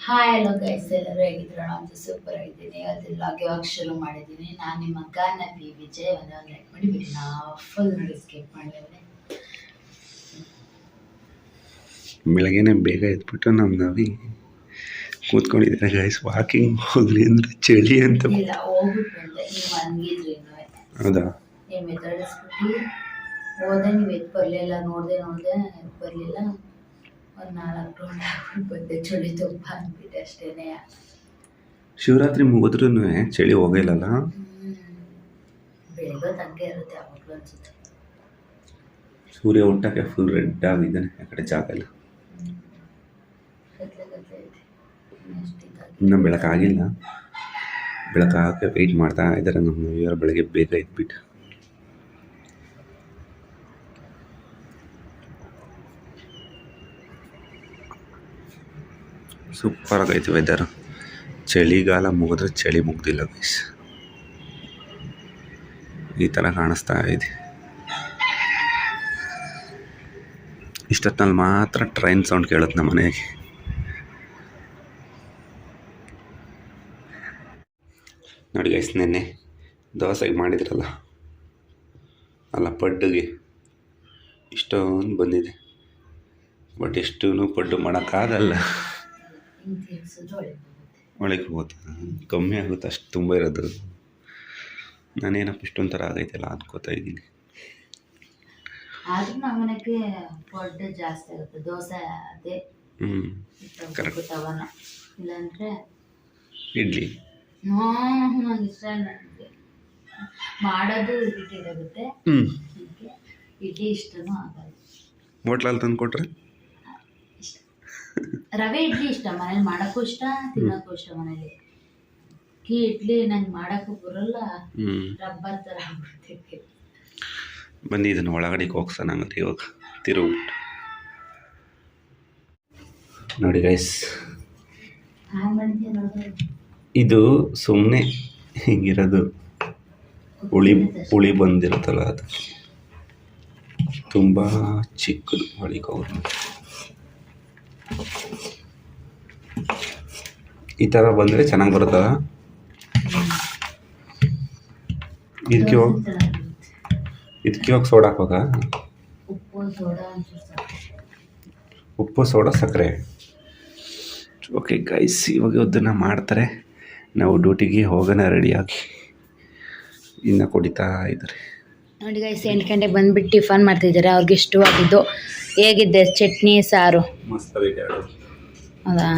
Hi hello guys ಎಲ್ಲರೂ ಹೇಗಿದ್ರು ನಾನು ಸೂಪರ್ ಆಗಿದ್ದೀನಿ. ಅದೆಲ್ಲ ಇವಾಗ ಶುರು ಮಾಡಿದ್ದೀನಿ? ನಾನು ನಿಮ್ಮ ಗಾನ ಪಿ ವಿಜಯ್. ಒಂದು ಲೈಕ್ ಮಾಡಿಬಿಡಿ ನಾ ಫುಲ್ ನೋಡಿ ಸ್ಕಿಪ್ ಮಾಡಿದ್ದೇನೆ ಬೆಳಗ್ಗೆನೆ ಬೇಗ ಎದ್ಬಿಟ್ಟು ನಮ್ಮ ನವಿ ಕೂತ್ಕೊಂಡಿದ್ದಾರೆ ಗೈಸ್ ವಾಕಿಂಗ್ ಹೋಗ್ಲಿ ಅಂದ್ರೆ ಚಳಿ ಅಂತ. ಇಲ್ಲ ಹೋಗ್ಬಿಟ್ಟು ಬಂದೆ ನೀವು ಹಂಗಿದ್ರಿ ಹೌದಾ? ನೀವು ಎದ್ದಾಡಿಸ್ಬಿಟ್ಟು ಹೋದೆ ನೀವು ಎದ್ದು ಬರಲಿಲ್ಲ. ನೋಡಿದೆ ನೋಡಿದೆ ಎದ್ದು ಬರಲಿಲ್ಲ. ಒಂದು ನಾಲ್ಕು ರೌಂಡ್ ಆಗ್ಬಿಟ್ಟು ಬಂದೆ. ಚಳಿ ತುಂಬ ಅಂದ್ಬಿಟ್ಟೆ ಅಷ್ಟೇನೆ. ಶಿವರಾತ್ರಿ ಮುಗಿದ್ರೂ ಚಳಿ ಹೋಗಿಲ್ಲಲ್ಲ ಬೆಳಿಗ್ಗೆ ತನಕ ಇರುತ್ತೆ ಯಾವಾಗಲೂ ಅನ್ಸುತ್ತೆ. ಸೂರ್ಯ ಹುಟ್ಟಕ್ಕೆ ಫುಲ್ ರೆಡ್ ಆಗಿದ್ದಾನೆ. ಆ ಕಡೆ ಜಾಗ ಎಲ್ಲ ಇನ್ನ ಬೆಳಕಾಗಿಲ್ಲ. ಬೆಳಕಾಗಕ್ಕೆ ವೆಯ್ಟ್ ಮಾಡ್ತಾ ಇದ್ದಾರೆ ನಮ್ಮ ಇವರು ಬೆಳಗ್ಗೆ ಬೇಗ ಎದ್ಬಿಟ್ಟು. ಸೂಪರ್ ಆಗೈತೆ ವೆದರ್ ಚಳಿಗಾಲ ಮುಗಿದ್ರೆ ಚಳಿ ಮುಗ್ದಿಲ್ಲ ಗೈಸ್ ಈ ಥರ ಕಾಣಿಸ್ತಾ ಇದೆ. ಇಷ್ಟೊತ್ತಿನಲ್ಲಿ ಮಾತ್ರ ಟ್ರೈನ್ ಸೌಂಡ್ ಕೇಳುತ್ತೆ ನಮ್ಮ ಮನೆಗೆ. ನೋಡಿ ಗೈಸ್ ನೆನ್ನೆ ದೋಸೆಗೆ ಮಾಡಿದ್ರಲ್ಲ, ಅಲ್ಲ ಪಡ್ಡುಗೆ. ಇಷ್ಟೊಂದು ಬಂದಿದೆ. ಬಟ್ ಎಷ್ಟು ಪಡ್ಡು ಮಾಡೋಕ್ಕಾಗಲ್ಲ. ಒಳಗೆ ಹೋಗುತ್ತೆ ಕಮ್ಮಿ ಆಗುತ್ತೆ ಅಷ್ಟು ತುಂಬ ಇರೋದು. ನಾನೇನಪ್ಪ ಇಷ್ಟೊಂಥರ ಆಗೈತಲ್ಲ ಅನ್ಕೋತಾ ಇದ್ದೀನಿ. ಆದ್ರೂ ನಮ್ಮ ಮನೆಗೆ ಪೊಡ್ಡೆ ಜಾಸ್ತಿ ಆಗುತ್ತೆ ದೋಸೆ ಅದೇ. Correct. ತವನ ಇಲ್ಲಾಂದ್ರೆ ಇಡ್ಲಿ. ನಂಗೆ ಇಷ್ಟ ನನಗೆ. ಮಾಡೋದು ಇದಾಗುತ್ತೆ ಇಡ್ಲಿ ಇಷ್ಟನೂ ಆಗಲ್ಲ. ಹೋಟ್ಲಲ್ಲಿ ತಂದು ಕೊಟ್ರೆ ರವೆ ಇಡ್ಲಿ ಇಷ್ಟ ಮನೇಲಿ ಮಾಡೋಕ್ಕೂ ಇಷ್ಟ ತಿನ್ನೋಕ್ಕೂ ಇಷ್ಟ ಮನೇಲಿ. ಇಡ್ಲಿ ನಂಗೆ ಮಾಡೋಕ್ಕೂ ಬರಲ್ಲ ರಬ್ಬರ್ ತರ ಆಗ್ಬಿಡ್ತೈತೆ. ಬನ್ನಿ ಇದನ್ನು ಒಳಗಡೆ ಹೋಗ್ಸೋಣ ನಂಗೆ ಇವಾಗ ತಿರುಗ್ಬಿಟ್ಟು ನೋಡಿ ಗೈಸ್ ಇದು ಸುಮ್ಮನೆ ಹಿಂಗಿರೋದು. ಹುಳಿ ಹುಳಿ ಬಂದಿರುತ್ತಲ್ಲ ಅದು. ತುಂಬ ಚಿಕ್ಕದು ಹೊಳಿಕೋದು ಈ ಥರ ಬಂದರೆ ಚೆನ್ನಾಗಿ ಬರುತ್ತಲ್ಲ ಇದಕ್ಕೆ ಹೋಗಿ ಇದಕ್ಕೆ ಹೋಗಿ ಸೋಡಾ ಹಾಕುವಾಗ ಉಪ್ಪು, ಸೋಡಾ, ಸಕ್ಕರೆ. ಓಕೆ ಗೈಸ್ ಇವಾಗ ಅದನ್ನು ಮಾಡ್ತಾರೆ. ನಾವು ಡ್ಯೂಟಿಗೆ ಹೋಗೋಣ ರೆಡಿಯಾಗಿ ಇನ್ನು ಕುಡಿತಾ ಇದ್ದಾರೆ. ನೋಡಿ ಗೈಸ್ ಎಂಟು ಗಂಟೆಗೆ ಬಂದ್ಬಿಟ್ಟು ಟಿಫನ್ ಮಾಡ್ತಿದ್ದಾರೆ. ಅವ್ರಿಗೆ ಇಷ್ಟವಾಗಿದ್ದು ಹೇಗಿದೆ ಚಟ್ನಿ ಸಾರು. ಹೌದಾ?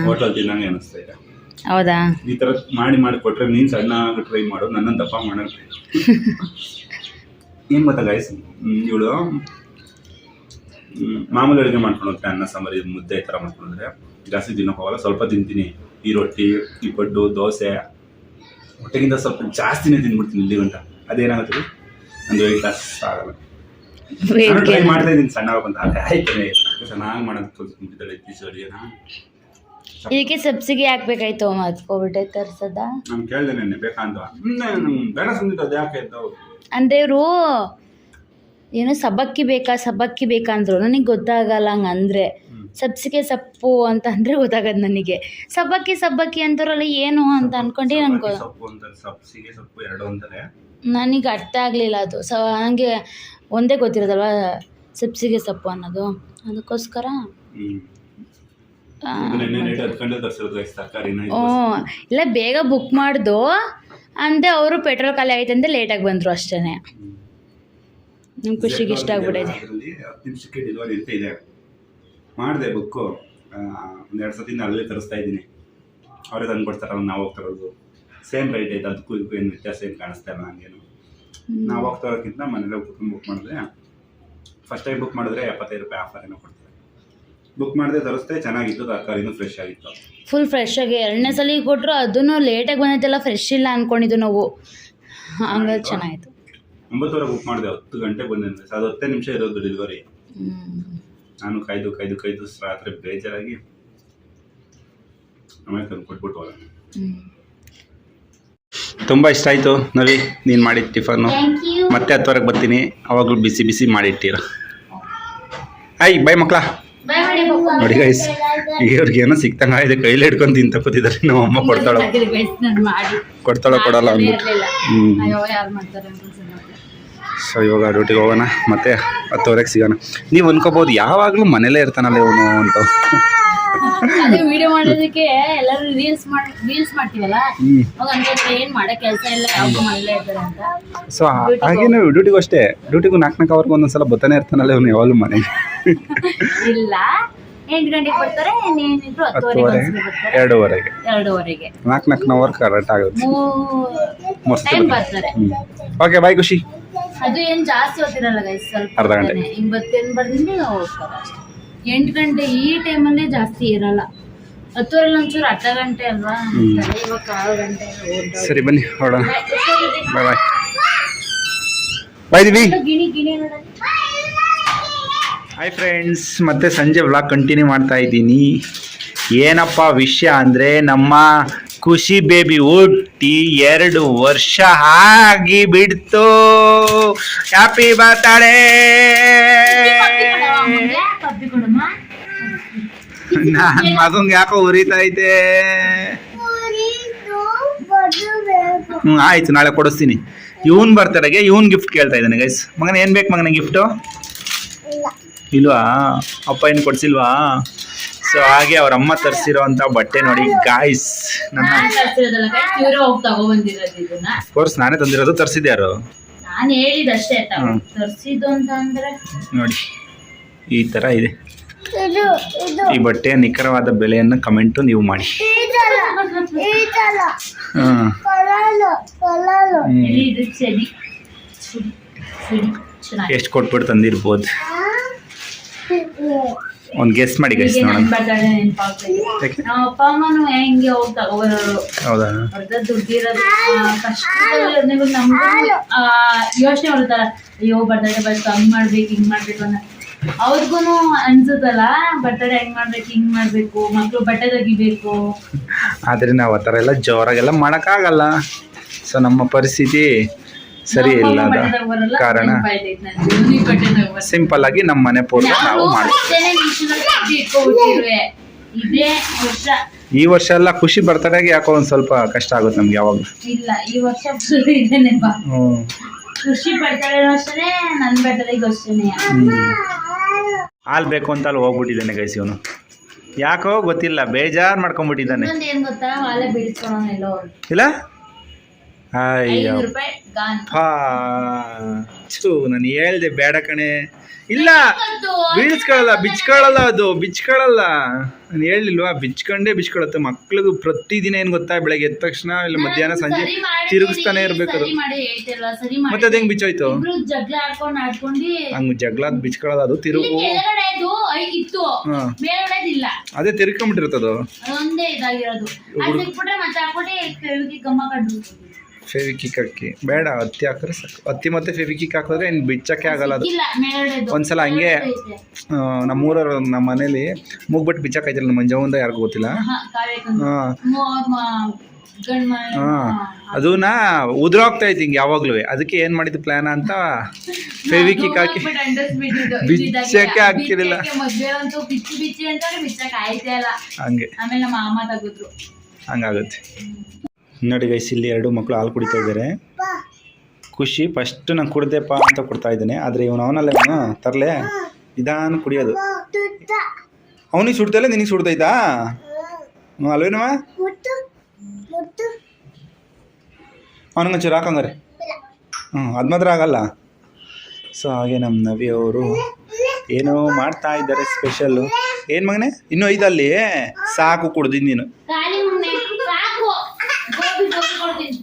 ಹೌದಾ? ಈ ತರ ಮಾಡಿ ಮಾಡಿ ಕೊಟ್ರೆ ನೀನು ಸಣ್ಣ ಟ್ರೈ ಮಾಡು ನನ್ನ ದಪ್ಪ ಮಾಡೋಣ ಏನ್ ಗೊತ್ತಾ ಗೈಸ್ ಇವಳು ಮಾಮೂಲಿ ಅಡುಗೆ ಮಾಡ್ಕೊಂಡು ಹೋಗ್ತಾರೆ ಅನ್ನ ಸಾಂಬಾರು ಮುದ್ದೆ ಈ ಥರ ಮಾಡ್ಕೊಂಡ್ರೆ ಜಾಸ್ತಿ ದಿನ ಹೋಗಲ್ಲ ಸ್ವಲ್ಪ ತಿಂತೀನಿ. ಈ ರೊಟ್ಟಿ ಈ ಪಡ್ಡು ದೋಸೆ. ಹೊಟ್ಟೆಗಿಂತ ಸ್ವಲ್ಪ ಜಾಸ್ತಿನೇ ತಿನ್ಬಿಡ್ತೀನಿ ಇಲ್ಲಿ ಗಂಟ. ಅದೇನಾಗುತ್ತೆ? ಒಂದು ವೆಯ್ಟ್ ಲಾಸ್ ಆಗಲ್ಲ ನಾನು ಟ್ರೈ ಮಾಡ್ತಾ ಇದ್ದೀನಿ ಸಣ್ಣ ಬಂತ ಆಯ್ತು. ಚೆನ್ನಾಗಿ ಮಾಡೋದು ತೋರಿಸ್ಕೊಂಡಿದ್ದಾಳೆ ಇತ್ತೀಚೆ ಅಡುಗೆನ. ಇದಕ್ಕೆ ಸಬ್ಸಿಗೆ ಹಾಕ್ಬೇಕಾಯ್ತು ಮತ್ಕೋಬಿಟ್ಟೆ ತರ್ಸದ. ನಾನು ಕೇಳಿದೆ ನೆನ್ನೆ ಬೇಕಂತ ಬೇಡ ಸುಮ್ಮನೆ ಅದು ಯಾಕೆ ಇದ್ದವು ಅಂದ್ರೆ ಇವರು ಏನು ಸಬ್ಬಕ್ಕಿ ಬೇಕಾ ಸಬ್ಬಕ್ಕಿ ಬೇಕಾ ಅಂದ್ರು. ನನಗೆ ಗೊತ್ತಾಗಲ್ಲ ಹಂಗಂದ್ರೆ. ಸಬ್ಸಿಗೆ ಸೊಪ್ಪು ಅಂತ ಅಂದ್ರೆ ಗೊತ್ತಾಗದ್ ನನಗೆ. ಸಬ್ಬಕ್ಕಿ ಸಬ್ಬಕ್ಕಿ ಅಂತಾರಲ್ಲ ಏನು ಅಂತ ಅನ್ಕೊಂಡು ನನ್ಗೆ ಸೊಪ್ಪು ಅಂತಾರೆ ಸಬ್ಸಿಗೆ ಸಪ್ಪು ಎರಡು ಅಂತಾರೆ. ನನಗೆ ಅರ್ಥ ಆಗಲಿಲ್ಲ ಅದು. ಸೊ ನನಗೆ ಒಂದೇ ಗೊತ್ತಿರೋದಲ್ವ ಸಬ್ಸಿಗೆ ಸೊಪ್ಪು ಅನ್ನೋದು? ಅದಕ್ಕೋಸ್ಕರ ಹ್ಞೂ ಇಲ್ಲ ಬೇಗ ಬುಕ್ ಮಾಡ್ದು. ಅಂದೆ ಅವರು ಪೆಟ್ರೋಲ್ ಖಾಲಿ ಆಯ್ತು ಅಂತ ಲೇಟಾಗಿ ಬಂದರು ಅಷ್ಟೇ ನಿಮ್ಮ ಖುಷಿಗೆ ಇಷ್ಟ ಆಗ್ಬಿಟ್ಟಿದೆ ಹತ್ತು ನಿಮಿಷಕ್ಕೆ ಡೆಲಿವರಿ ಅಂತ ಇದೆ. ಮಾಡಿದೆ ಬುಕ್ಕು ಒಂದು ಎರಡು ಸತಿಯಿಂದ ಅಲ್ಲೇ ತರಿಸ್ತಾ ಇದ್ದೀನಿ. ಅವರೇ ತಂದು ಕೊಡ್ತಾರಲ್ಲ ನಾವು ಹೋಗ್ತಾ ಇರೋದು ಸೇಮ್ ರೈಟ್ ಐತೆ ಅದಕ್ಕೂ ಇದಕ್ಕೂ ಏನು ವ್ಯತ್ಯಾಸ ಏನು ಕಾಣಿಸ್ತಾ ಇಲ್ಲ ನನಗೇನು. ನಾವು ಹೋಗ್ತಾ ಇರೋಕ್ಕಿಂತ ಮನೇಲೆ ಕೂತ್ಕೊಂಡು ಬುಕ್ ಮಾಡಿದ್ರೆ ಫಸ್ಟ್ ಟೈಮ್ ಬುಕ್ ಮಾಡಿದ್ರೆ ಎಪ್ಪತ್ತೈದು ರೂಪಾಯಿ ಆಫರ್ ಏನೋ ಕೊಡ್ತಾರೆ. ಬುಕ್ ಮಾಡಿದ್ರೆ ತರಿಸ್ದೆ ಚೆನ್ನಾಗಿತ್ತು ತರಕಾರಿನೂ ಫ್ರೆಶ್ ಆಗಿತ್ತು. ಫುಲ್ ಫ್ರೆಶ್ ಆಗಿ ಎರಡನೇ ಸಲ ಕೊಟ್ಟರು ಅದನ್ನು ಲೇಟಾಗಿ ಬಂದೈತೆಲ್ಲ ಫ್ರೆಶ್ ಇಲ್ಲ ಅಂದ್ಕೊಂಡಿದ್ದು ನಾವು. ಹಂಗಾಗಿ ಚೆನ್ನಾಗಿತ್ತು. ಒಂಬತ್ತುವರೆ ಬುಕ್ ಮಾಡಿದೆ ಹತ್ತು ಗಂಟೆ ಬಂದಿದೆ ಅದು ಹತ್ತೇ ನಿಮಿಷ ಇರೋದು ಡೆಲಿವರಿ ನಾನು ಕಾಯ್ದು ಕಾಯ್ದು ಕಾಯ್ದು ರಾತ್ರಿ ಬೇಜಾರಾಗಿ ಆಮೇಲೆ ತಂದು ಕೊಟ್ಬಿಟ್ಟು ಹ್ಮ್. ತುಂಬ ಇಷ್ಟ ಆಯಿತು. ನವಿ ನೀನು ಮಾಡಿದ ಟಿಫನ್ನು. ಮತ್ತೆ ಹತ್ತುವರೆಗೆ ಬರ್ತೀನಿ. ಅವಾಗಲೂ ಬಿಸಿ ಬಿಸಿ ಮಾಡಿಟ್ಟಿರ. ಹಾಯ್ ಬೈ ಮಕ್ಕಳ ಬಾಯ್ ಮಾಡಿ ಪಪ್ಪು. ನೋಡಿ ಗೈಸ್ ಇವ್ರಿಗೆ ಏನೋ ಸಿಕ್ತಂಗ ಇದೆ. ಕೈಲಿ ಹಿಡ್ಕೊಂಡು ತಿಂತ ಕೂತಿದ್ದಾರೆ. ನಮ್ಮ ಅಮ್ಮ ಕೊಡ್ತಾಳ. ಕೊಡ್ತಾಳೋ ಕೊಡಲ್ಲ ಅಂದ್ಬಿಟ್ಟು. ಸೊ ಇವಾಗ ಡ್ಯೂಟಿಗೆ ಹೋಗೋಣ. ಮತ್ತೆ ಹತ್ತುವರೆಗೆ ಸಿಗೋಣ. ನೀವು ಅನ್ಕೋಬೋದು ಯಾವಾಗಲೂ ಮನೇಲೇ ಇರ್ತಾನಲ್ಲ ಇವನು ಅಂತ. ಅದೇ ವಿಡಿಯೋ ಮಾಡೋದಕ್ಕೆ ಎಲ್ಲರೂ ರೀಲ್ಸ್ ಮಾಡಿ ರೀಲ್ಸ್ ಮಾಡ್ತೀವಲ್ಲ? ಅವಾಗ ಅಂದ್ರೆ ಏನ್ ಮಾಡೋ ಕೆಲಸ ಇಲ್ಲ ಇದ್ದಾರೆ ಅಂತ. ಸೊ ಹಾಗೇನು ಡ್ಯೂಟಿಗೂ ಅಷ್ಟೇ. ಡ್ಯೂಟಿಗೂ ನಾಲ್ಕು ನಾಲ್ಕು ಅವ್ರಿಗೆ ಒಂದೊಂದ್ಸಲ ಬರ್ತಾನೆ ಇರ್ತಾನಲ್ಲ ಇವನು ಯಾವಾಗಲೂ ಮನೆಗೆ. ಇಲ್ಲ. ಎಂಟು ಗಂಟೆಗೆ ಬರ್ತಾರೆ ಏನಿದ್ರು ಹತ್ತುವರೆಗೆ ಹತ್ತುವರೆ ಬರ್ತಾರೆ. ಎರಡೂವರೆಗೆ. ಎರಡೂವರೆಗೆ. ನಾಲ್ಕು ನಾಲ್ಕು ಅವರ್ ಕರೆಕ್ಟ್ ಆಗುತ್ತೆ. ಟೈಮ್ ಬರ್ತಾರೆ. ಓಕೆ ಬಾಯ್ ಖುಷಿ. ಅದು ಏನ್ ಜಾಸ್ತಿ ಹೊತ್ತಿರಲ್ಲ ಗೈಸ್ ಸ್ವಲ್ಪ ಅರ್ಧ ಗಂಟೆ. ಹಿಂಗ್ ಬರ್ತೇನೆ ಹೋಗ್ತಾರೆ ಅಷ್ಟೇ. ಎಂಟು ಗಂಟೆ ಈ ಟೈಮಲ್ಲೇ ಜಾಸ್ತಿ ಇರಲ್ಲ. ಹತ್ತುವರೆ ಒಂಚೂರು ಅರ್ಧ ಗಂಟೆ ಅಲ್ವಾ? ಅಂತಾರೆ. ಇವಾಗ ಕಾಲು ಗಂಟೆ ಸರಿ ಬನ್ನಿ ಹೊರಡೋಣ ಬಾಯ್, ಹುಷಾರಿರಿ. ಬಾಯ್ ಬಾಯ್ ಬಾಯ್ ದಿವಿ ಗಿಣಿ ಗಿಣಿ ನೋಡೋಣ ಹಾಯ್ ಫ್ರೆಂಡ್ಸ್ ಮತ್ತೆ ಸಂಜೆ ವ್ಲಾಗ್ ಕಂಟಿನ್ಯೂ ಮಾಡ್ತಾ ಇದ್ದೀನಿ. ಏನಪ್ಪ ವಿಷಯ ಅಂದರೆ ನಮ್ಮ ಖುಷಿ ಬೇಬಿ ಹುಟ್ಟಿ ಎರಡು ವರ್ಷ ಆಗಿ ಬಿಡ್ತು. ಹ್ಯಾಪಿ ಬರ್ತಾಳೆ ಪಪ್ಪಿ ಮಗಂಗ್ ಯಾಕೋ ಉರಿತಾ ಐತೆ ಹ್ಮ್ ಆಯ್ತು ನಾಳೆ ಕೊಡಿಸ್ತೀನಿ. ಇವನ್ ಬರ್ತಡೆಗೆ ಇವನ್ ಗಿಫ್ಟ್ ಕೇಳ್ತಾ ಇದ್ದಾನೆ ಗೈಸ್ ಮಗನ ಏನು ಬೇಕು ಮಗನ ಗಿಫ್ಟು ಇಲ್ವಾ? ಅಪ್ಪ ಏನು ಕೊಡ್ಸಿಲ್ವಾ? ಸೊ ಹಾಗೆ ಅವ್ರ ಅಮ್ಮ ತರಿಸಿರೋಂತ ಬಟ್ಟೆ ನೋಡಿ ಗಾಯ್ಸ್ ನನ್ನ ಕೋರ್ಸ್ ನಾನೇ ತಂದಿರೋದು ತರಿಸಿದ್ಯಾರು ನಾನ್ ಹೇಳಿದಷ್ಟೇ ತರಿಸಿದ್ದು ತರ್ಸಿದ್ದು ಅಂತ ಅಂದ್ರೆ ನೋಡಿ. ಈ ಥರ ಇದೆ. ಈ ಬಟ್ಟೆಯ ನಿಖರವಾದ ಬೆಲೆಯನ್ನು ಕಮೆಂಟು ನೀವು ಮಾಡಿ. ಎಷ್ಟು ಕೊಟ್ಬಿಟ್ಟು ತಂದಿರ್ಬೋದು. ಒಂದು ಗೆಸ್ಟ್ ಮಾಡಿ ಗೈಸ್ ನೋಡೋಣ. ಹೌದಾ? ಯೋಚನೆ ಮಾಡ್ತಾರ ಅಯ್ಯೋ ಬರ್ತಾರೆ ಬಂತು ಹಂಗ್ ಮಾಡ್ಬೇಕು ಹಿಂಗ್ ಮಾಡ್ಬೇಕು ಅನ್ನೋ ಅವ್ರಿಗೂ ಅನ್ಸುತ್ತಲ್ಲ ಬರ್ತಡೆ ಹೆಂಗ್ ಮಾಡ್ಬೇಕು ಹಿಂಗ್ ಮಾಡ್ಬೇಕು ಮಕ್ಳು ಬಟ್ಟೆ ತೆಗಿಬೇಕು. ಆದ್ರೆ ನಾವು ಆ ಥರ ಎಲ್ಲ ಜೋರಾಗೆಲ್ಲ ಮಾಡೋಕ್ಕಾಗಲ್ಲ. ಸೊ ನಮ್ಮ ಪರಿಸ್ಥಿತಿ ಸರಿ ಇಲ್ಲ ಬಟ್ಟೆ ಕಾರಣ ಬಟ್ಟೆ. ಸಿಂಪಲ್ ಆಗಿ ನಮ್ಮ ಮನೆ ಪೂರ್ತಿ ನಾವು ಮಾಡ್ತೀವಿ ಇದೇ ವರ್ಷ. ಈ ವರ್ಷ ಎಲ್ಲ ಖುಷಿ ಬರ್ತಡೆಗೆ ಯಾಕೋ ಒಂದ್ ಸ್ವಲ್ಪ ಕಷ್ಟ ಆಗುತ್ತೆ ನಮ್ಗೆ ಯಾವಾಗ ಇಲ್ಲ ಈ ವರ್ಷ ಫುಲ್ ಇದೇನೆ ಬಾ. ಹ್ಞೂ ಖುಷಿ ಬರ್ತಡೇನೂ ಅಷ್ಟೇನೆ ನನ್ ಬರ್ತಡೇಗೂ ಅಷ್ಟೇನೆ ಹಾಲು ಬೇಕು ಅಂತ ಅಲ್ಲಿ ಹೋಗ್ಬಿಟ್ಟಿದ್ದಾನೆ ಗೈಸ್ ಇವನು. ಯಾಕೋ ಗೊತ್ತಿಲ್ಲ ಬೇಜಾರು ಮಾಡ್ಕೊಂಡ್ಬಿಟ್ಟಿದ್ದಾನೆ. ಏನ್ ಗೊತ್ತಾ ಬೀಳ್ಸ್ಕೊಳೋಣ ಎಲ್ಲೋ ಇಲ್ಲ? ಅಯ್ಯೋ ಹಾ ರೂಪಾಯಿ ಗಾನ್. ನಾನು ಹೇಳ್ದೆ ಬೇಡ ಕಣೆ. ಇಲ್ಲ ಬೀಳ್ಸ್ಕೊಳ್ಳಲ್ಲ ಬಿಚ್ಕೊಳಲ್ಲ ಅದು ಬಿಚ್ಕೊಳ್ಳಲ್ಲ. ನಾನು ಹೇಳಿಲ್ವಾ ಬಿಚ್ಕೊಂಡೇ ಬಿಚ್ಕೊಳತ್ತೆ. ಮಕ್ಳಿಗೂ ಪ್ರತಿದಿನ ಏನು ಗೊತ್ತಾ ಬೆಳಗ್ಗೆ ಎದ್ದ ತಕ್ಷಣ ಇಲ್ಲ ಮಧ್ಯಾಹ್ನ ಸಂಜೆ ತಿರುಗಿಸ್ತಾನೆ ಇರ್ಬೇಕು ಅದು ಮತ್ತೆ ಅದು ಹೆಂಗ್ ಬಿಚ್ಚೋಯ್ತು? ಬಿಚ್ಕೊಳಲ್ಲ ಹಂಗ್ ಜಗಳ ಬಿಚ್ಕೊಳ್ಳೋದು ಅದು ತಿರುಗು. ಅದೇ ಇದಾಗಿರೋದು. ಅದು ಫೆವಿಕಿಕ್ ಹಾಕಿ ಬೇಡ ಹತ್ತಿ ಹಾಕಿದ್ರೆ ಸಾಕು. ಹತ್ತಿ ಮತ್ತೆ ಫೆವಿಕಿಕ್ ಹಾಕಿದ್ರೆ ಇನ್ನು ಬಿಚ್ಚಕ್ಕೆ ಆಗಲ್ಲ ಅದು. ಒಂದ್ಸಲ ಹಂಗೆ ನಮ್ಮೂರವ್ರು ನಮ್ಮ ಮನೇಲಿ ಮುಗ್ಬಿಟ್ಟು ಬಿಚ್ಚಕ್ಕಾಯ್ತಿಲ್ಲ ನಮ್ಮ ಮಂಜವಂದ ಯಾರಿಗೂ ಗೊತ್ತಿಲ್ಲ. ಹಾ, ಅದನ್ನ ಉದುರೋಗ್ತಾ ಇತ್ತು ಹಿಂಗೆ ಯಾವಾಗ್ಲೂ. ಅದಕ್ಕೆ ಏನು ಮಾಡಿದ್ದು ಪ್ಲಾನ್ ಅಂತ ಫೆವಿಕಿಕ್ ಹಾಕಿ ಬಿಚ್ಚಕ್ಕೆ ಹಾಕಿರಲಿಲ್ಲ ಬಿಚ್ಚಕ್ ಹಂಗೆ. ಹಂಗಾಗುತ್ತೆ. ನೋಡಿ ಗೈಸ್ ಇಲ್ಲಿ ಎರಡು ಮಕ್ಕಳು ಹಾಲು ಕುಡಿತಾ ಇದ್ದಾರೆ ಖುಷಿ ಫಸ್ಟ್ ನಾನು ಕುಡ್ದೆಪ್ಪ ಅಂತ ಕೊಡ್ತಾ ಇದ್ದಾನೆ, ಆದರೆ ಇವನು ಅವನಲ್ಲ ಇವನು, ತರಲೆ, ನಿಧಾನ ಕುಡಿಯೋದು. ಅವನಿಗೆ ಸುಡ್ತಲ್ಲ ನಿನಗೆ ಸುಡ್ತೈತಾ ಅಲ್ವೇನವ ಅವನಿಗೊಂಚೂರು ಹಾಕಂಗಾರೆ ಹ್ಞೂ ಅದು ಮಾತ್ರ ಆಗಲ್ಲ. ಸೊ ಹಾಗೆ ನಮ್ಮ ನವಿ ಅವರು ಏನೋ ಮಾಡ್ತಾ ಇದ್ದಾರೆ ಸ್ಪೆಷಲ್ಲು ಏನು ಮಗನೇ? ಇನ್ನೂ ಐದಲ್ಲಿ ಸಾಕು ಕುಡ್ದಿದ್ದು ನೀನು ಖಾಲಿ ಮುನ್ನೆ ಸಾಕು ಗೋಬಿ ಗೋಬಿ ಕೊಡ್ತೀನಿ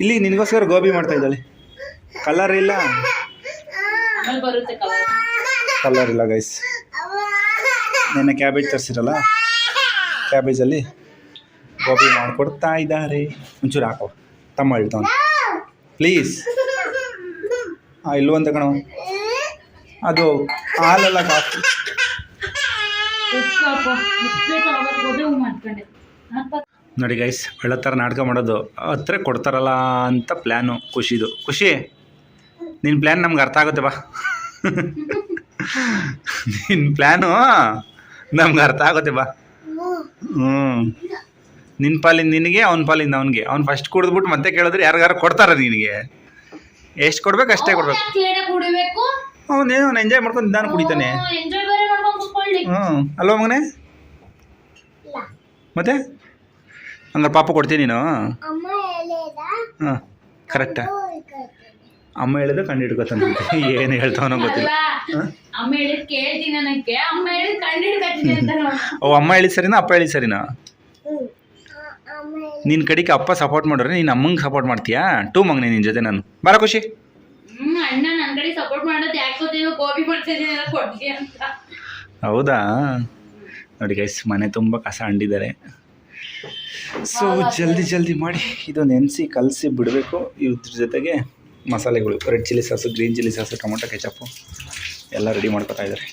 ಇಲ್ಲಿ ನಿನಗೋಸ್ಕರ ಗೋಬಿ ಮಾಡ್ತಾ ಇದ್ದಾಳೆ. ಕಲರ್ ಇಲ್ಲ. ಕಲರ್ ಇಲ್ಲ ಗೈಸ್ ನಿನ್ನೆ ಕ್ಯಾಬೇಜ್ ತರಿಸಿರಲ್ಲ? ಕ್ಯಾಬೇಜಲ್ಲಿ ಗೋಬಿ ಮಾಡಿಕೊಡ್ತಾ ಇದ್ದಾರೆ. ಒಂಚೂರು ಹಾಕೋ. ತಮ್ಮ ಹೇಳ್ತಾವ ಪ್ಲೀಸ್ ಹಾಂ ಇಲ್ವೋ ಅಂತ ಕಣ ಅದು ಹಾಲೆಲ್ಲ ಕಾಫಿ. ಮಾಡ್ಕೊಂಡೆ. ನೋಡಿ ಗೈಸ್ ಒಳ್ಳೆ ಥರ ನಾಟಕ ಮಾಡೋದು. ಹತ್ರ ಕೊಡ್ತಾರಲ್ಲ ಅಂತ ಪ್ಲ್ಯಾನು ಖುಷಿದು ಖುಷಿ ನಿನ್ನ ಪ್ಲ್ಯಾನ್ ನಮ್ಗೆ ಅರ್ಥ ಆಗುತ್ತೆ ಬಾ. ನಿನ್ನ ಪ್ಲ್ಯಾನು ನಮ್ಗೆ ಅರ್ಥ ಆಗುತ್ತೆ ಬಾ. ಹ್ಞೂ ನಿನ್ನ ಪಾಲಿಂದ ನಿನಗೆ ಅವ್ನ ಪಾಲಿಂದ ಅವನಿಗೆ. ಅವ್ನು ಫಸ್ಟ್ ಕುಡಿದ್ಬಿಟ್ಟು ಮತ್ತೆ ಕೇಳಿದ್ರೆ ಯಾರಿಗಾರು ಕೊಡ್ತಾರ ನಿನಗೆ. ಎಷ್ಟು ಕೊಡ್ಬೇಕು ಅಷ್ಟೇ ಕೊಡ್ಬೇಕು. ಅವನೇನು ಅವನೇ ಎಂಜಾಯ್ ಮಾಡ್ಕೊಂಡು ನಿಧಾನ ಕುಡಿತಾನೆ. ಹ್ಞೂ ಅಲ್ವಾ ಮಗನೇ? ಮತ್ತೆ? ಹಂಗಾರೆ ಪಾಪ ಕೊಡ್ತೀನಿ ನೀನು? ಅಮ್ಮ ಹೇಳಿದ ಹಾಂ ಕರೆಕ್ಟ ಅಮ್ಮ ಹೇಳಿದ್ರೆ ಕಂಡು ಹಿಡ್ಕೋತಾನೆ ಏನು ಹೇಳ್ತಾವನೋ ಗೊತ್ತಿಲ್ಲ. ಅಮ್ಮ ಹೇಳಿದ್ ಕೇಳ್ತೀನಿ ನನಗೆ. ಅಮ್ಮ ಹೇಳಿದ್ ಕಂಡು ಹಿಡ್ಕತ್ತೀನಿ ಅಂತ ಓ ಅಮ್ಮ ಹೇಳಿದ ಸರಿನಾ ಅಪ್ಪ ಹೇಳಿದ ಸರಿನಾ? ನಿನ್ನ ಕಡೆಗೆ ಅಪ್ಪ ಸಪೋರ್ಟ್ ಮಾಡೋರು ನೀನು ಅಮ್ಮಂಗೆ ಸಪೋರ್ಟ್ ಮಾಡ್ತೀಯಾ? ಟೂ ಮಗನೇ ನಿನ್ನ ಜೊತೆ ನಾನು. ಬಾರ ಖುಷಿ. ಹ್ಮ್ ಅಣ್ಣ ನನ್ ಕಡೆ ಸಪೋರ್ಟ್ ಮಾಡೋದು ಯಾಕೋತೀನೋ ಗೋಬಿ ಮಾಡ್ತಾ ಇದೀನಿ ಕೊಡ್ಲಿ ಅಂತ. ಹೌದಾ? ನೋಡಿ ಗೈಸ್ ಮನೆ ತುಂಬ ಕಸ ಅಂಡಿದ್ದಾರೆ ಸೊ ಜಲ್ದಿ ಜಲ್ದಿ ಮಾಡಿ. ಇದು ನೆನೆಸಿ ಕಲಸಿ ಬಿಡಬೇಕು. ಇದ್ರ ಜೊತೆಗೆ ಮಸಾಲೆಗಳು red chilli sauce green chilli sauce tomato ketchup ಎಲ್ಲ ರೆಡಿ ಮಾಡ್ಕೊತಾ ಇದ್ದಾರೆ.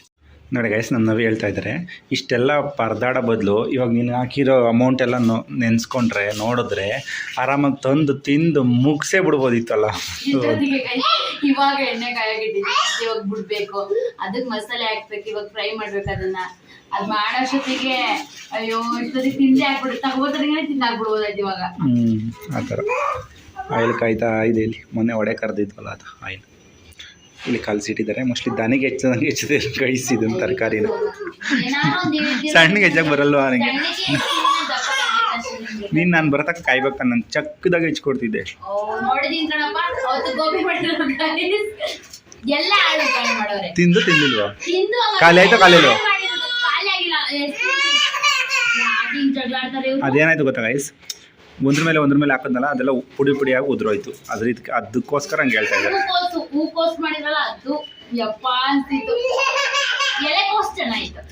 ನೋಡಿ ಗೈಸ್ ನನ್ನ ನವಿ ಹೇಳ್ತಾ ಇದ್ದಾರೆ. ಇಷ್ಟೆಲ್ಲ ಪರದಾಡ ಬದಲು ಇವಾಗ ನೀನು ಹಾಕಿರೋ ಅಮೌಂಟ್ ಎಲ್ಲ ನೆನೆಸ್ಕೊಂಡ್ರೆ ನೋಡಿದ್ರೆ ಆರಾಮಾಗಿ ತಂದು ತಿಂದು ಮುಗಿಸೇ ಬಿಡ್ಬೋದಿತ್ತಲ್ಲ. ಇವಾಗ ಎಣ್ಣೆ ಕಾಯಾಗಿದ್ದೀನಿ. ಇವಾಗ ಬಿಡ್ಬೇಕು. ಅದಕ್ಕೆ ಮಸಾಲೆ ಹಾಕ್ಬೇಕು. ಇವಾಗ ಫ್ರೈ ಮಾಡ್ಬೇಕು ಅದನ್ನ. ಅದ್ ಮಾಡೋಷ್ಟೊತ್ತಿಗೆ ಅಯ್ಯೋ ಇಷ್ಟೊತ್ತಿಗೆ ತಿಂಡಿ ಆಗ್ಬಿಡು ತಗೋಬೋದ್ರೆ ತಿಂದಾಗ್ಬಿಡ್ಬೋದಾಯ್ತು ಇವಾಗ. ಹ್ಞೂ ಆ ಥರ. ಆಯಿಲ್ ಕಾಯ್ತಾ ಇದೆ ಇಲ್ಲಿ. ಮೊನ್ನೆ ಒಡೆ ಕರೆದಿದ್ವಲ್ಲ ಅದು ಆಯಿಲ್. ಇಲ್ಲಿ ಕಲಸಿಟ್ಟಿದ್ದಾರೆ ಮೋಸ್ಟ್ಲಿ ದನಿಗೆ ಹೆಚ್ಚದಂಗೆ ಹೆಚ್ಚದೆ. ಕಳಿಸಿದ್ ತರಕಾರಿನ ಸಣ್ಣಗೆ ಹೆಚ್ಚಾಗಿ ಬರಲ್ವಾ ನನಗೆ. ನೀನು ನಾನು ಬರತಕ್ಕ ಕಾಯ್ಬೇಕ ನಾನು ಚಕ್ಕದಾಗ ಹೆಚ್ಚಿಕೊಡ್ತಿದ್ದೆ ತಿಂದು ತಿಂದಿಲ್ವಾ ಖಾಲಿ ಆಯ್ತಾ, ಖಾಲಿ ಇಲ್ವಾ? ಅದೇನಾಯ್ತು ಗೊತ್ತಾ ಗೈಸ್ ಒಂದ್ರ ಮೇಲೆ ಒಂದ್ರ ಮೇಲೆ ಹಾಕಿದ್ನಲ್ಲ ಅದೆಲ್ಲ ಪುಡಿ ಪುಡಿಯಾಗಿ ಉದ್ರೋಯ್ತು. ಅದ್ರ ಇದಕ್ಕೆ ಅದಕ್ಕೋಸ್ಕರ ಹಂಗೆ ಹೇಳ್ತಾ ಇದ್ದಾರೆ.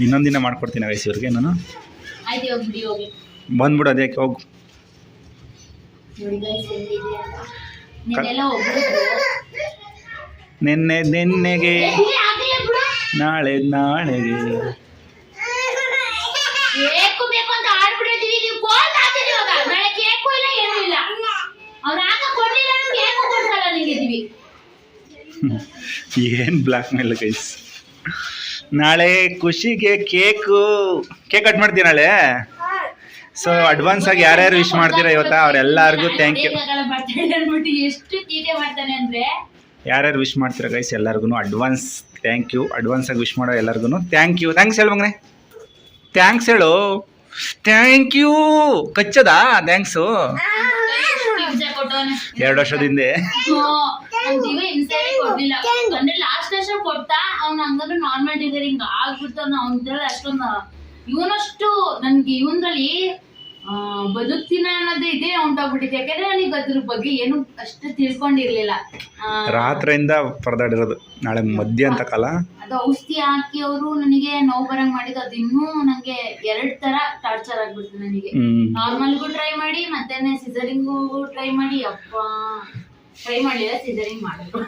ಇನ್ನೊಂದ್ ದಿನ ಮಾಡ್ಕೊಡ್ತೀನಿ ಗೈಸ್ ಇವ್ರಿಗೆ ನಾನು ಬಂದ್ಬಿಡು ಅದೇ ಬಿಡಿ ಹೋಗಿ ನಿನ್ನೆ ನಿನ್ನೆಗೆ. ನಾಳೆ ನಾಳೆಗೆ. ಏನು ಬ್ಲಾಕ್ ಮೇಲ್ ಗೈಸ್ ನಾಳೆ ಖುಷಿಗೆ ಕೇಕು ಕೇಕ್ ಕಟ್ ಮಾಡ್ತೀನಿ ನಾಳೆ? ಸೊ ಅಡ್ವಾನ್ಸ್ ಆಗಿ ಯಾರ್ಯಾರು ವಿಶ್ ಮಾಡ್ತೀರಾ ಇವತ್ತ? ಅವ್ರೆಲ್ಲರಿಗೂ ಥ್ಯಾಂಕ್ ಯು ಯಾರ್ಯಾರು ವಿಶ್ ಮಾಡ್ತೀರಾ ಗೈಸ್ ಎಲ್ಲರಿಗೂ ಅಡ್ವಾನ್ಸ್ ಥ್ಯಾಂಕ್ ಯು ಅಡ್ವಾನ್ಸ್ ಆಗಿ ವಿಶ್ ಮಾಡೋ ಎಲ್ಲರಿಗೂ ಥ್ಯಾಂಕ್ ಯು ಥ್ಯಾಂಕ್ಸ್ ಹೇಳು ಮಗನೆ. ಥ್ಯಾಂಕ್ಸ್ ಹೇಳು. Thank you ಕಚ್ಚದಾ? ಥ್ಯಾಂಕ್ಸು ಎರಡು ವರ್ಷದ ಹಿಂದೆ. ಅಂದ್ರೆ ಲಾಸ್ಟ್ ವರ್ಷ ಕೊಟ್ಟ ಅವ್ನ ಹಂಗಂದ್ರೆ ನಾರ್ಮಲ್ ಡೆಲಿವರಿ ಹಿಂಗ ಆಗ್ಬಿಡ್ತಾನ. ಅವ್ನ ಅಷ್ಟೊಂದು ಇವನಷ್ಟು ನನ್ಗೆ ಇವನ್ರಲ್ಲಿ ಬದುಕ್ತೀನ ಅನ್ನೋದೇ ಇದೇ ಉಂಟಾಗ್ಬಿಟ್ಟಿದೆ ಯಾಕಂದ್ರೆ ನನಗೆ ಅದ್ರ ಬಗ್ಗೆ ಏನು ಅಷ್ಟು ತಿಳ್ಕೊಂಡಿರ್ಲಿಲ್ಲ. ರಾತ್ರಿಯಿಂದ ಪರದಾಡಿರೋದು. ನಾಳೆ ಮಧ್ಯ ಅಂತ ಕಾಲ. ಅದು ಔಷಧಿ ಹಾಕಿ ಅವರು ನನಗೆ ನೋವು ಬರಂಗ್ ಮಾಡಿದ್ದು. ಅದು ಇನ್ನೂ ನಂಗೆ ಎರಡ್ ತರ ಟಾರ್ಚರ್ ಆಗ್ಬಿಡ್ತು ನನಗೆ. ನಾರ್ಮಲ್ ನಾರ್ಮಲ್ಗೂ ಟ್ರೈ ಮಾಡಿ ಮತ್ತೆ ಸಿಸರಿಂಗ್ ಟ್ರೈ ಮಾಡಿ ಅಪ್ಪ ಟ್ರೈ ಮಾಡಿಲ್ಲ. ಸಿಸರಿಂಗ್ ಮಾಡಿದ್ರು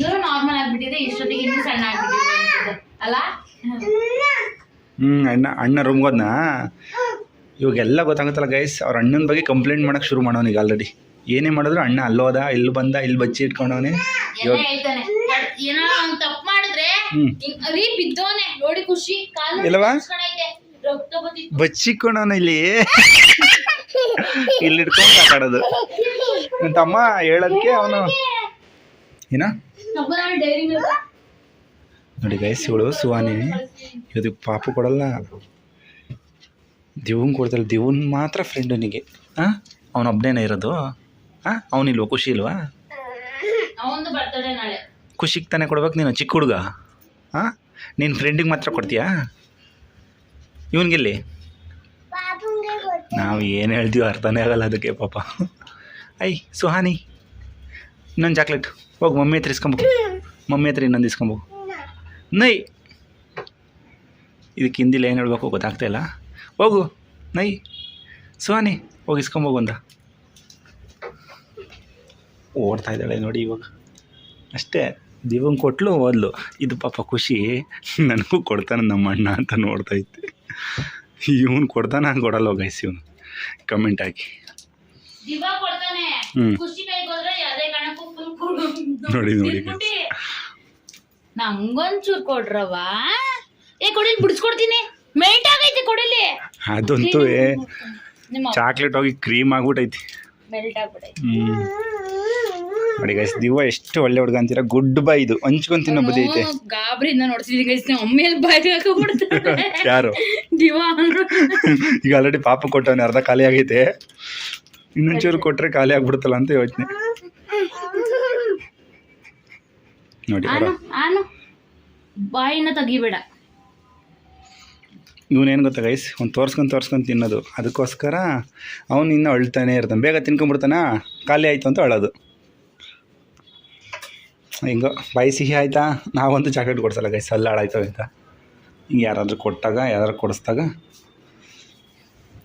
ಇವರು ನಾರ್ಮಲ್ ಆಗ್ಬಿಟ್ಟಿದೆ. ಇಷ್ಟೊತ್ತಿಗೆ ಇನ್ನೂ ಸಣ್ಣ ಆಗ್ಬಿಟ್ಟಿದೆ ಅಲ್ಲ? ಹ್ಮ್ ಅಣ್ಣ ಅಣ್ಣ ರೂಮ್ಗೆ ಹೋದ್ನಾ? ಇವಾಗೆಲ್ಲ ಗೊತ್ತಾಗುತ್ತಲ್ಲ ಗೈಸ್ ಅವ್ರ ಅಣ್ಣನ ಬಗ್ಗೆ ಕಂಪ್ಲೇಂಟ್ ಮಾಡೋಕೆ ಶುರು ಮಾಡೋನಿಗೆ ಆಲ್ರೆಡಿ ಏನೇ ಮಾಡಿದ್ರು ಅಣ್ಣ ಅಲ್ಲೋದ ಇಲ್ಲಿ ಬಂದ ಇಲ್ಲಿ ಬಚ್ಚಿ ಇಟ್ಕೊಂಡವನೆ. ಹೇಳ್ತಾನೆ. ಏನೋ ಅವ್ನ್ ತಪ್ಪು ಮಾಡಿದ್ರೆ ರೀ ಬಿದ್ದೋನೆ ನೋಡಿ ಖುಷಿ. ಕಾಲು ಇಲ್ಲವಾ? ಐತೆ ರಕ್ತ ಬಂದಿತ್ತು. ಬಚ್ಚಿಕೊಂಡವನ ಇಲ್ಲಿ? ಇಲ್ಲಿ ಇಟ್ಕೊಂಡು ಆಟಾಡೋದು ನನ್ನ ತಮ್ಮ ಹೇಳೋದಕ್ಕೆ ಅವನು ಏನ? ಡೈರಿ ನೋಡಿ ಗೈಸ್ ಇವಳು ಸುವಾನಿ ಇದು ಪಾಪು ಕೊಡಲ್ಲ. ದಿವನ್ ಕೊಡ್ತಾಳೆ. ದಿವನ್ ಮಾತ್ರ ಫ್ರೆಂಡನಿಗೆ ಹಾಂ ಒಬ್ಬನೇನೇ ಇರೋದು? ಹಾಂ ಅವನಿಲ್ವಾ ಖುಷಿ ಇಲ್ವಾ? ಅವಂದು ಬರ್ತಡೆ ನಾಳೆ. ಖುಷಿಗೆ ತಾನೇ ಕೊಡ್ಬೇಕು ನೀನು ಚಿಕ್ಕ ಹುಡುಗ? ಹಾಂ ನಿನ್ನ ಫ್ರೆಂಡಿಗೆ ಮಾತ್ರ ಕೊಡ್ತೀಯಾ? ಇವನಿಗೆಲ್ಲಿ? ನಾವು ಏನು ಹೇಳ್ತೀವೋ ಅರ್ಥನೇ ಆಗಲ್ಲ ಅದಕ್ಕೆ ಪಾಪ. ಐ ಸುಹಾನಿ. ಇನ್ನೊಂದು ಚಾಕ್ಲೇಟ್ ಹೋಗಿ ಮಮ್ಮಿ ಹತ್ರ ಇಸ್ಕೊಂಬು ಮಮ್ಮಿ ಹತ್ರ ಇನ್ನೊಂದು ಇಸ್ಕೊಂಬು ನೈ. ಇದಕ್ಕೆ ಹಿಂದಿಲ್ಲ ಏನು ಹೇಳಬೇಕು ಗೊತ್ತಾಗ್ತಾ ಇಲ್ಲ. ಹೋಗು ನೈ. ಸುಹಾನಿ ಹೋಗಿ ಇಸ್ಕೊಂಬೋಗು ಅಂದ ಓಡ್ತಾ ಇದ್ದಾಳೆ ನೋಡಿ ಇವಾಗ. ಅಷ್ಟೇ ದಿವಂಗ್ ಕೊಟ್ಟಲು ಓದ್ಲು ಇದು ಪಾಪ ಖುಷಿ. ನನಗೂ ಕೊಡ್ತಾನೆ ನಮ್ಮ ಅಣ್ಣ ಅಂತ ನೋಡ್ತಾ ಇದ್ದೆ. ಇವನು ಕೊಡ್ತಾನೆ ಹಂಗೆ ಕೊಡಲ್ಲ ಗೈಸ್ ಇವನು. ಕಮೆಂಟ್ ಹಾಕಿ. ಹ್ಞೂ ನೋಡಿ, ನೋಡಿ. ನಂಗೊಂಚೂರು ಕೊಡ್ರವ ಏ ಕೊಡಿಲಿ ಬಿಡಿಸ್ಕೊಡ್ತೀನಿ. ಮೆಲ್ಟ್ ಆಗೈತೆ ಕೊಡಿಲಿ. ಅದಂತೂ ಚಾಕ್ಲೇಟ್ ಹೋಗಿ ಕ್ರೀಮ್ ಆಗ್ಬಿಟ್ಟೈತಿ ಮೆಲ್ಟ್ ಹ್ಮ್. ನೋಡಿ ಗೈಸ್ ಎಷ್ಟು ಒಳ್ಳೆ ಹುಡುಗ ಅಂತೀರ? ಗುಡ್ ಬೈ ಇದು. ಹಂಚ್ಕೊಂಡ್ ತಿನ್ನೋ ಬುದ್ಧಿ ಐತೆ. ಗಾಬ್ರಿಯಿಂದ ನೋಡ್ತಿದ್ದೀನಿ ಗೈಸ್ ಅಮ್ಮೇಲೆ ಹಾಕೊಂಡ್ಬಿಡ್ತಾರೆ ಯಾರು? ದಿವಾ ಅಂದ್ರು. ಈಗ ಆಲ್ರೆಡಿ ಪಾಪ ಕೊಟ್ಟವನೆ ಅರ್ಧ ಖಾಲಿ ಆಗೈತೆ. ಇನ್ನೊಂಚೂರು ಕೊಟ್ರೆ ಖಾಲಿ ಆಗ್ಬಿಡ್ತಲ್ಲ ಅಂತ ಯೋಚನೆ. ನೋಡಿ ಆನು ಆನು. ಬಾಯಿನ ತೆಗಿಬೇಡ. ಇವನೇನು ಗೊತ್ತಾ ಗೈಸ್ ಒಂದು ತೋರ್ಸ್ಕೊಂಡು ತೋರ್ಸ್ಕೊಂಡು ತಿನ್ನೋದು. ಅದಕ್ಕೋಸ್ಕರ ಅವನು ಇನ್ನೂ ಅಳ್ತಾನೆ ಇರ್ತಾನೆ. ಬೇಗ ತಿನ್ಕೊಂಬಿಡ್ತಾನ ಖಾಲಿ ಆಯಿತು ಅಂತ ಅಳೋದು. ಹಿಂಗೋ ಬಾಯಿ ಸಿಹಿ ಆಯಿತಾ? ನಾವಂತೂ ಚಾಕ್ಲೇಟ್ ಕೊಡ್ಸಲ್ಲ ಗೈಸ್ ಅಲ್ಲ ಹಾಳಾಯ್ತು ಅಂತ. ಹಿಂಗೆ ಯಾರಾದರೂ ಕೊಟ್ಟಾಗ ಯಾರಾದ್ರು ಕೊಡಿಸ್ದಾಗ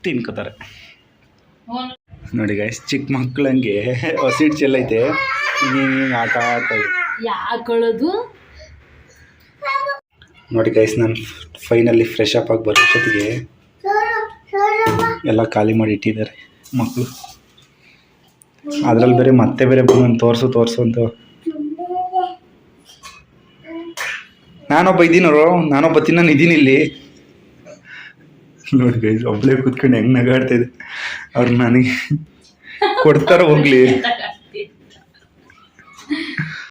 ತಿನ್ಕೋತಾರೆ. ನೋಡಿ ಗೈಸ್ ಚಿಕ್ಕ ಮಕ್ಕಳಂಗೆ ಹಸಿಟ್ಟು ಚೆಲ್ಲೈತೆ ಹಿಂಗೆ ಹಿಂಗೆ ಆಟ ಆಡ್ತಾ ಇದೆ. ಯಾಕಳದು? ನೋಡಿ ಗೈಸ್ ನಾನು ಫೈನಲ್ಲಿ ಫ್ರೆಶ್ ಅಪ್ ಆಗಿ ಬರೋ ಜೊತೆಗೆ ಎಲ್ಲ ಖಾಲಿ ಮಾಡಿ ಇಟ್ಟಿದ್ದಾರೆ ಮಕ್ಕಳು ಅದ್ರಲ್ಲಿ ಬೇರೆ ಮತ್ತೆ ಬೇರೆ ಬಂದು ತೋರಿಸು ತೋರಿಸು ಅಂತ. ನಾನೊಬ್ಬ ಇದ್ದೀನೋ ನಾನೊಬ್ಬ ತಿನ್ನೋನು ಇದ್ದೀನಿ ಇಲ್ಲಿ. ನೋಡಿ ಗೈಸ್ ಒಬ್ಬಳೇ ಕೂತ್ಕೊಂಡು ಹೆಂಗೆ ನಗಾಡ್ತಾ ಇದೆ. ಅವ್ರು ನನಗೆ ಕೊಡ್ತಾರೋ ಹೋಗ್ಲಿ.